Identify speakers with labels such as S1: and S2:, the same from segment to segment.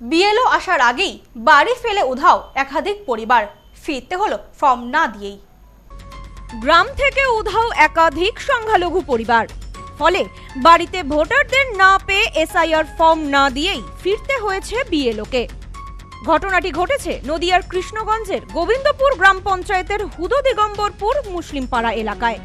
S1: BLO আসার আগেই বাড়ি ফেলে উধাও একাধিক পরিবার। ফিরতে হলো ফর্ম না দিয়েই।
S2: গ্রাম থেকে উধাও একাধিক সংখ্যালঘু পরিবার। ফলে বাড়িতে ভোটারদের না পেয়ে এসআইআর ফর্ম না দিয়েই ফিরতে হয়েছে বিএলওকে ঘটনাটি ঘটেছে নদিয়ার কৃষ্ণগঞ্জের গোবিন্দপুর গ্রাম পঞ্চায়েতের হুদো দিগম্বরপুর মুসলিম পাড়া এলাকায়।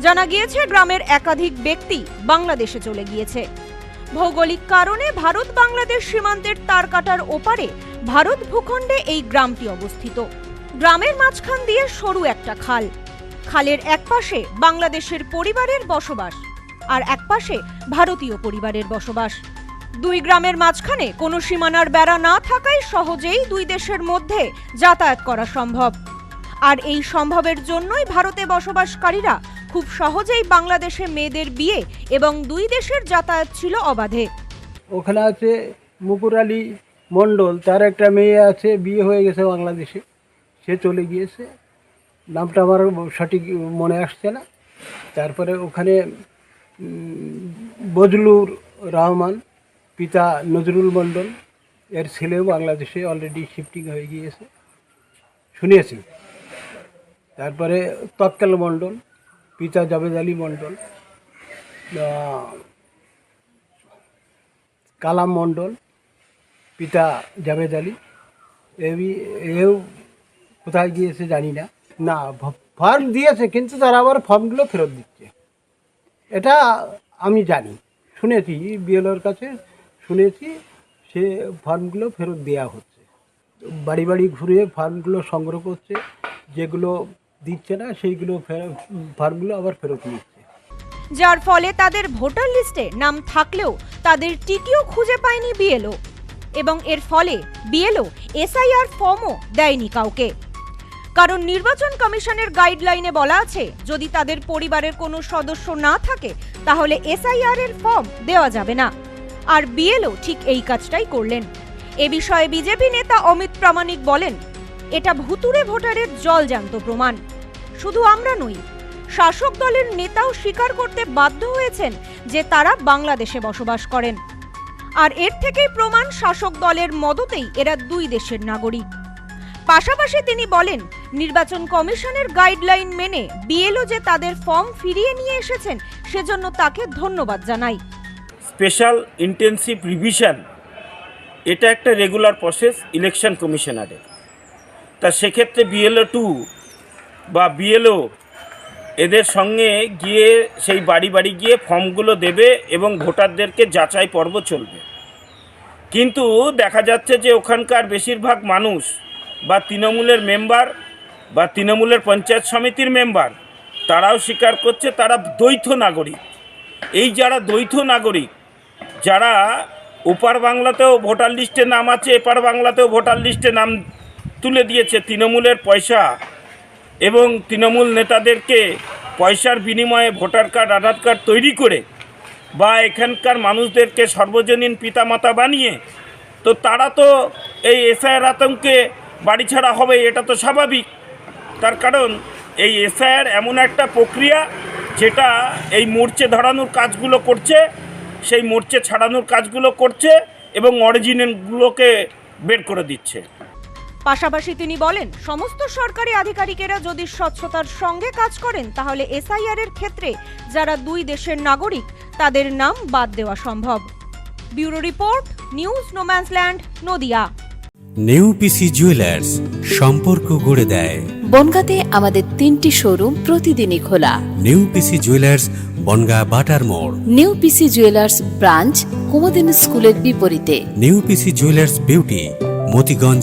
S2: জানা গিয়েছে, গ্রামের একাধিক ব্যক্তি বাংলাদেশে চলে গিয়েছে। ভৌগোলিক কারণে ভারত বাংলাদেশ সীমান্তের তার কাটার ওপারে ভারত ভূখণ্ডে এই গ্রামটি অবস্থিত। গ্রামের মাঝখান দিয়ে সরু একটা খাল। খালের একপাশে বাংলাদেশের পরিবারের বসবাস আর একপাশে ভারতীয় পরিবারের বসবাস। দুই গ্রামের মাঝখানে কোনো সীমানার বেড়া না থাকায় সহজেই দুই দেশের মধ্যে যাতায়াত করা সম্ভব। আর এই সম্ভবের জন্যই ভারতে বসবাসকারীরা খুব সহজেই বাংলাদেশে মেয়েদের বিয়ে এবং দুই দেশের যাতায়াত ছিল অবাধে।
S3: ওখানে আছে মুকুর আলী মণ্ডল, তার একটা মেয়ে আছে, বিয়ে হয়ে গেছে বাংলাদেশে। সে চলে গিয়েছে। নামটা আমার সঠিক মনে আসছে না। তারপরে ওখানে বজলুর রহমান, পিতা নজরুল মণ্ডল, এর ছেলেও বাংলাদেশে অলরেডি শিফটিং হয়ে গিয়েছে। শুনিয়েছি তারপরে তৎকাল মণ্ডল পিতা জাবেদ আলী মণ্ডল কালাম মণ্ডল, পিতা জাভেদ আলী। এবি এও কোথায় গিয়েছে জানি না। না ফর্ম দিয়েছে, কিন্তু তারা আবার ফর্মগুলো ফেরত দিচ্ছে। এটা আমি জানি। শুনেছি, বিএলওর কাছে শুনেছি, সে ফর্মগুলো ফেরত দেওয়া হচ্ছে। বাড়ি বাড়ি ঘুরে ফর্মগুলো সংগ্রহ করছে, যেগুলো দিচ্ছে না, সেইগুলো ফের- ফর্মগুলো আবার ফেরত নিচ্ছে।
S2: যার ফলে তাদের ভোটার লিস্টে নাম থাকলেও তাদের টিকিও খুঁজে পায়নি বিএলও। এবং এর ফলে বিএলও এসআইআর ফর্মও দেয়নি কাউকে। কারণ নির্বাচন কমিশনের গাইডলাইনে বলা আছে, যদি তাদের পরিবারের কোনো সদস্য না থাকে, তাহলে এসআইআর এর ফর্ম দেওয়া যাবে না। আর বিএলও ঠিক এই কাজটাই করলেন। এ বিষয়ে বিজেপি নেতা অমিত প্রামাণিক বলেন এটা ভুতুরে ভোটারের জলজান্ত প্রমাণ। শুধু আমরা নই, শাসক দলের নেতাও স্বীকার করতে বাধ্য হয়েছেন যে তারা বাংলাদেশে বসবাস করেন। আর এর থেকেই প্রমাণ শাসক দলের মদতেই এরা দুই দেশের নাগরিক। পাশাপাশি তিনি বলেন, নির্বাচন কমিশনের গাইডলাইন মেনে বিএলও যে তাদের ফর্ম ফিরিয়ে নিয়ে এসেছেন, সেজন্য তাকে ধন্যবাদ জানাই।
S4: স্পেশাল ইন্টেন্সিভ রিভিশন, এটা একটা রেগুলার প্রসেস, ইলেকশন কমিশনারের। তা সেক্ষেত্রে বিএলও টু বা বিএলও এদের সঙ্গে গিয়ে সেই বাড়ি বাড়ি গিয়ে ফর্মগুলো দেবে এবং ভোটারদেরকে যাচাই পর্ব চলবে। কিন্তু দেখা যাচ্ছে যে ওখানকার বেশিরভাগ মানুষ বা তৃণমূলের মেম্বার বা তৃণমূলের পঞ্চায়েত সমিতির মেম্বার, তারাও স্বীকার করছে তারা দ্বৈত নাগরিক। এই যারা দ্বৈত নাগরিক, যারা ওপার বাংলাতেও ভোটার লিস্টে নাম আছে, এপার বাংলাতেও ভোটার লিস্টে নাম তুলে দিয়েছে তৃণমূলের পয়সা এবং তৃণমূল নেতাদেরকে পয়সার বিনিময়ে ভোটার কার্ড, আধার কার্ড তৈরি করে বা এখানকার মানুষদেরকে সর্বজনীন পিতামাতা বানিয়ে, তো তারা তো এই এসআইয়ের আতঙ্কে বাড়ি ছাড়া হবে, এটা তো স্বাভাবিক। তার কারণ এই এসআইআর এমন একটা প্রক্রিয়া যেটা এই মোর্চে ধরানোর কাজগুলো করছে, সেই মোর্চে ছাড়ানোর কাজগুলো করছে এবং অরিজিনালগুলোকে বের করে দিচ্ছে।
S2: পাশাপাশি তিনি বলেন সমস্ত সরকারি আধিকারিকেরা যদি স্বচ্ছতার সঙ্গে কাজ করেন তাহলে এসআইআর এর ক্ষেত্রে যারা দুই দেশের নাগরিক তাদের নাম বাদ দেওয়া সম্ভব। Bureau report news no man's land Nadia.
S5: New PC jewellers সম্পর্ক গড়ে দেয়।
S6: বনগাঁতে আমাদের তিনটি শোরুম প্রতিদিনই খোলা।
S5: নেউপিসি জুয়েলার্স বনগা বাটার মোড়।
S6: New PC jewellers branch Kumudini স্কুলের বিপরীতে।
S5: New PC jewellers beauty Motiganj